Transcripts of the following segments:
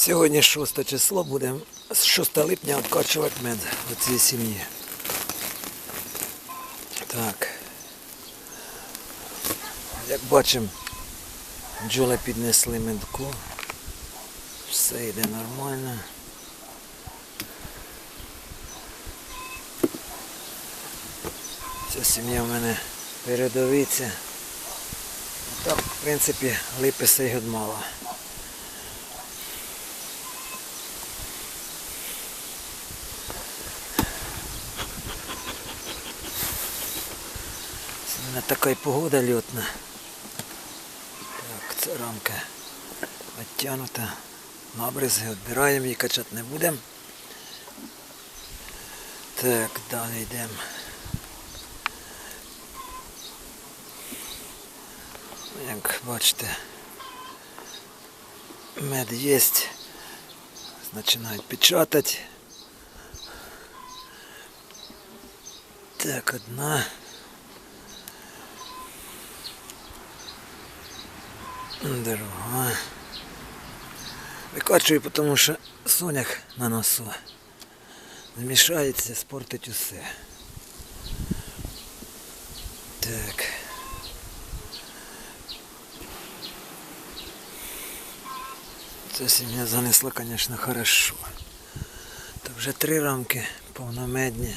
Сьогодні 6 число, будемо з 6 липня відкачувати мед у цій сім'ї. Так. Як бачимо, бджоли піднесли медку. Все йде нормально. Ця сім'я в мене передовиця. Так, в принципі, липиса й мало. Сьогодні така й погода льотна. Так, це рамка відтягнута. Набризги відбираємо, її качати не будемо. Так, далі йдемо. Як бачите, мед є. Починають печатати. Так, одна. Друга. Викачую, тому що сонях на носу. Змішається, спортить усе. Так. Ця сім'я занесла, звісно, хорошо. То вже три рамки повномедні.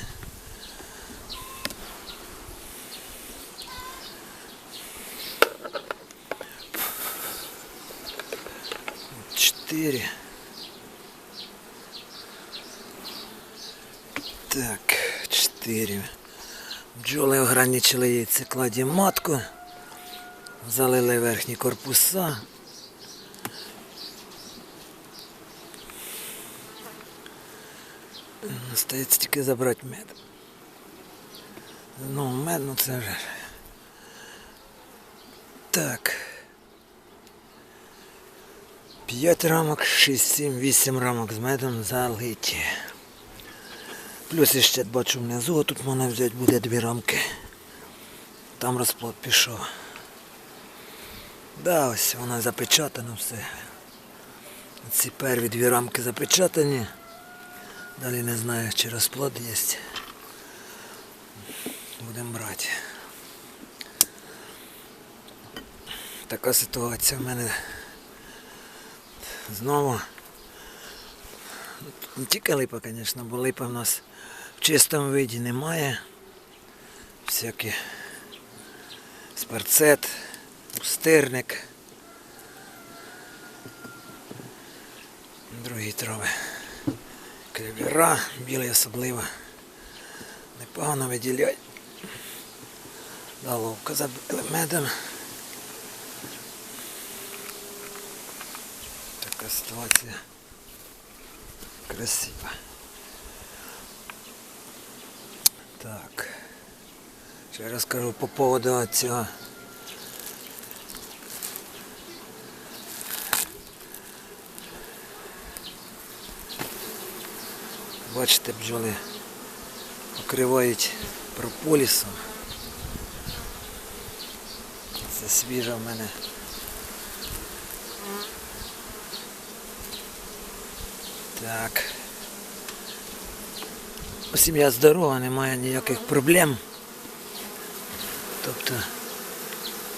Чотири. Так, чотири. Бджоли ограничили яйцекладі матку. Залили верхні корпуса. Остається тільки забрати мед. Ну, мед, ну це вже. Так. 5 рамок, 6, 7, 8 рамок з медом залиті. Плюс іще бачу внизу, тут можна взяти буде дві рамки. Там розплод пішов. Да, ось воно запечатано все. Ці перві дві рамки запечатані. Далі не знаю, чи розплод є. Будемо брати. Така ситуація в мене знову. Не тільки липа, звісно, бо липа в нас в чистому виді немає. Всякі спарцет, пустирник. Другі трави. Клевера, білий особливо. Непогано виділяють. Головка забили медом. Така ситуація красива. Так. Ще розкажу по поводу цього. Бачите, бджоли покривають прополісом. Це свіжа в мене. Так. Сім'я здорова, немає ніяких проблем. Тобто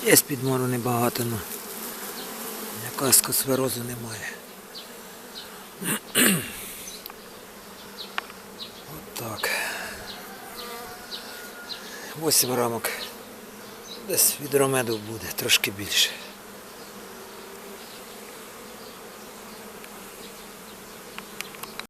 є підмору небагато, але ніякого скосферозу немає. От так. 8 рамок. Десь від ромеду буде, трошки більше.